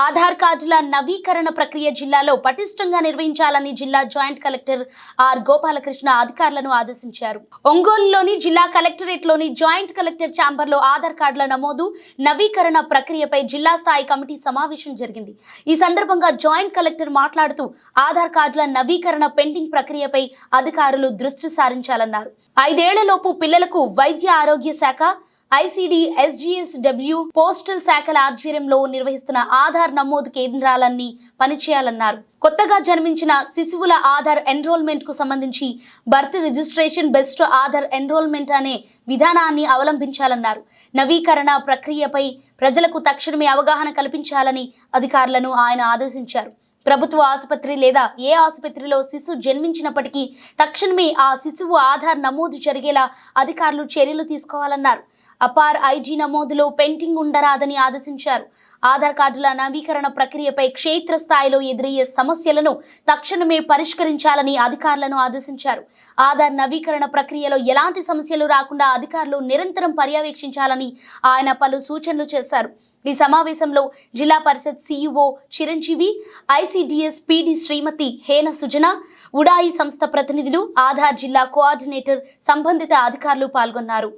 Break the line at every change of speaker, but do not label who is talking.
ఆధార్ కార్డుల నవీకరణ ప్రక్రియ జిల్లాలో పటిష్టంగా నిర్వహించాలని జిల్లా జాయింట్ కలెక్టర్ ఆర్ గోపాలకృష్ణ అధికారులను ఆదేశించారు. ఒంగోలులోని జిల్లా కలెక్టరేట్లోని జాయింట్ కలెక్టర్ ఛాంబర్లో ఆధార్ కార్డుల నమోదు నవీకరణ ప్రక్రియపై జిల్లా స్థాయి కమిటీ సమావేశం జరిగింది. ఈ సందర్భంగా జాయింట్ కలెక్టర్ మాట్లాడుతూ ఆధార్ కార్డుల నవీకరణ పెండింగ్ ప్రక్రియపై అధికారులు దృష్టి సారించాలన్నారు. ఐదేళ్ళలోపు పిల్లలకు వైద్య ఆరోగ్య శాఖ ఐసిడి ఎస్జీఎస్డబ్ల్యూ పోస్టల్ శాఖల ఆధ్వర్యంలో నిర్వహిస్తున్న ఆధార్ నమోదు కేంద్రాలన్నీ పనిచేయాలన్నారు. కొత్తగా జన్మించిన శిశువుల ఆధార్ ఎన్రోల్మెంట్కు సంబంధించి birth registration best Aadhaar enrolment అనే విధానాన్ని అవలంబించాలన్నారు. నవీకరణ ప్రక్రియపై ప్రజలకు తక్షణమే అవగాహన కల్పించాలని అధికారులను ఆయన ఆదేశించారు. ప్రభుత్వ ఆసుపత్రి లేదా ఏ ఆసుపత్రిలో శిశువు జన్మించినప్పటికీ తక్షణమే ఆ శిశువు ఆధార్ నమోదు జరిగేలా అధికారులు చర్యలు తీసుకోవాలన్నారు. అపార్ ఐజీ నమోదులో పెండింగ్ ఉండరాదని ఆదేశించారు. ఆధార్ కార్డుల నవీకరణ ప్రక్రియపై క్షేత్రస్థాయిలో ఎదురయ్యే సమస్యలను తక్షణమే పరిష్కరించాలని అధికారులను ఆదేశించారు. ఆధార్ నవీకరణ ప్రక్రియలో ఎలాంటి సమస్యలు రాకుండా అధికారులు నిరంతరం పర్యవేక్షించాలని ఆయన పలు సూచనలు చేశారు. ఈ సమావేశంలో జిల్లా Parishad CEO Chiranjeevi ICDS PD Srimati Hena Sujana UIDAI సంస్థ ప్రతినిధులు ఆధార్ జిల్లా కోఆర్డినేటర్ సంబంధిత అధికారులు పాల్గొన్నారు.